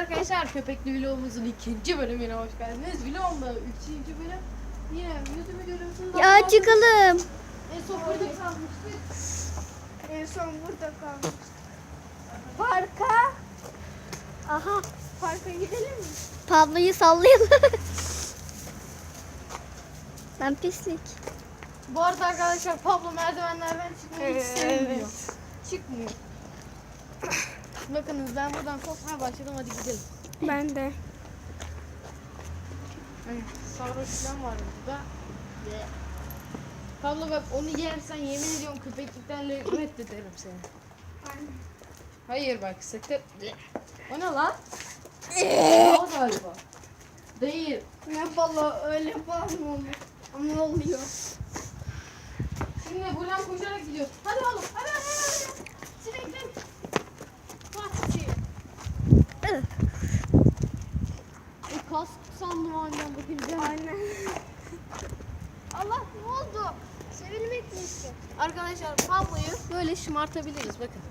arkadaşlar köpekli vlogumuzun ikinci bölümüne hoş geldiniz. Vlogumda üçüncü bölüm. Yine yüzümü görüyorsunuz. Ya çıkalım. En son burada kalmıştık. En son burada kalmış. Parka. Aha. Parka gidelim mi? Pablo'yu sallayalım. ben pislik. Bu arada arkadaşlar Pablo merdivenlerden çıkmayı hiç Evet. sevmiyor. Çıkmıyor. Bakınız ben buradan korkmaya başladım hadi gidelim. Ben de. Hani sarhoş falan var burada. Ve Pablo bak onu yersen yemin ediyorum köpeklikten reddederim seni. Hayır bak sakın. O ne lan? o galiba. Değil. Ne balı öyle bal mı olur? Ama oluyor. Şimdi buradan koşarak gidiyor. Hadi oğlum. Hadi. hadi. Bakınca. Aynen. Allah ne oldu? Sevilmek mi istiyor? Arkadaşlar Pablo'yu böyle şımartabiliriz bakın.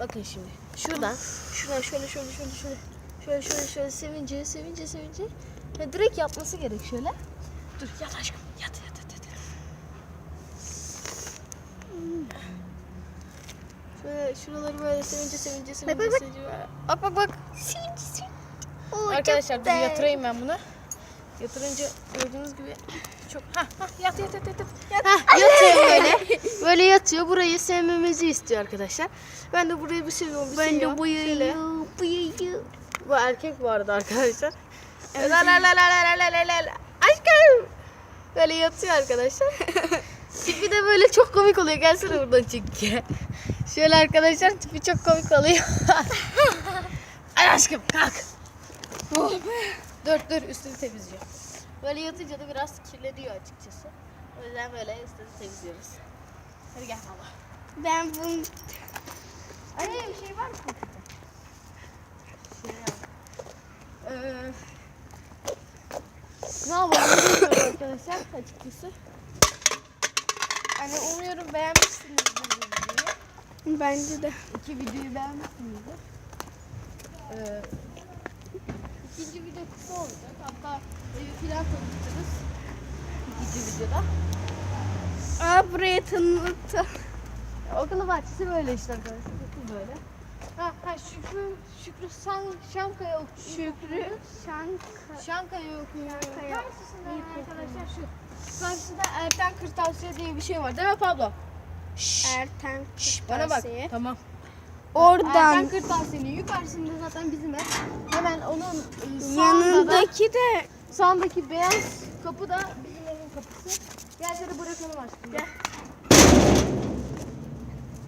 Bakın şimdi. Şuradan, şuradan şöyle şöyle şöyle şöyle şöyle şöyle şöyle sevince sevince sevince ya direkt yapması gerek şöyle. Dur yat aşkım yat yat yat. yat. Şöyle şuraları böyle sevince sevince sevince bak, bak. sevince. Bak bak bak. Sevinci sevinci. Oo, Arkadaşlar dur yatırayım ben bunu. Yatırınca gördüğünüz gibi çok ha ha yat yat yat yat yat. Hah, yatıyor böyle. Böyle yatıyor. Burayı sevmemizi istiyor arkadaşlar. Ben de burayı bir şey seviyorum. Bir ben şey de boyayı boyayı. Bu erkek vardı arkadaşlar. Evet. La la la la la la la la. Aşkım. Böyle yatıyor arkadaşlar. tipi de böyle çok komik oluyor. Gelsene buradan çünkü. Şöyle arkadaşlar tipi çok komik oluyor. Ay aşkım kalk. Oh. Dur dur üstünü temizliyorum. Böyle yatınca da biraz kirleniyor açıkçası. O yüzden böyle üstünü temizliyoruz. Hadi gel baba. Ben bunu Anne bir şey var mı? Şey. Ee, ne yapalım arkadaşlar açıkçası. Hani umuyorum beğenmişsinizdir bu videoyu. bence de. İki videoyu beğenmişsinizdir. Ee, ikinci video kısa olacak. Hatta evi filan tanıtırız. İkinci videoda. Aa buraya tanıttı. Okulu bahçesi böyle işte arkadaşlar. Okul böyle. Ha, ha Şükrü, Şükrü San, Şankaya okuyor. Şükrü Şanka. Şankaya okuyor. Şankaya Karşısında arkadaşlar şu. Karşısında Erten Kırtasiye diye bir şey var değil mi Pablo? Erten Şş, bana bak. Kırtasiye. Tamam. Oradan Erten Kırtasiye'nin yukarısında zaten bizim ev. Hemen onun e, sağında da, yanındaki de sağındaki beyaz kapı da bizim evin kapısı. Gel seni bırakalım aşkım. Gel.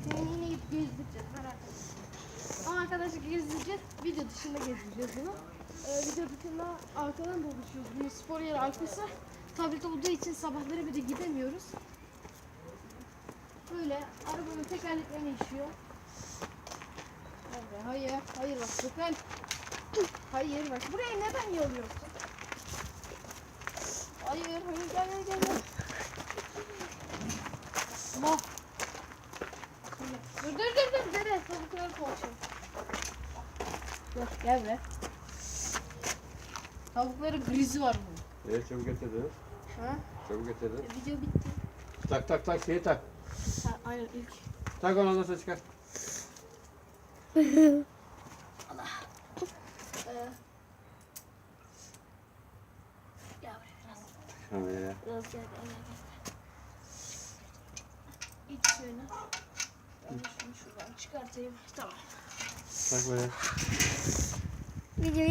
Seni yine ip gezdireceğiz merak etme. Ama arkadaşlar gezdireceğiz. Video dışında gezdireceğiz bunu. Ee, video dışında arkadan dolaşıyoruz. Bunun spor yeri arkası. Tablet olduğu için sabahları bir de gidemiyoruz. Böyle arabanın tekerleklerini işiyor. Hayır, hayır bak sakın. Hayır bak burayı neden yoluyorsun? Hayır, hayır gel gel gel. gel. Bak. Dur dur dur dur dede tavukları konuşalım. Dur gel be. Tavukların grizi var bunun. Evet çabuk getirdi. Ha? Çabuk getirdi. E, video bitti. Tak tak tak şeyi tak. Ha, aynen ilk. Tak onu ondan sonra çıkar. Ee, gel buraya biraz. Şöyle. Biraz gel. İç suyunu. Ben şunu şuradan çıkartayım. Tamam. Tak böyle. videoyu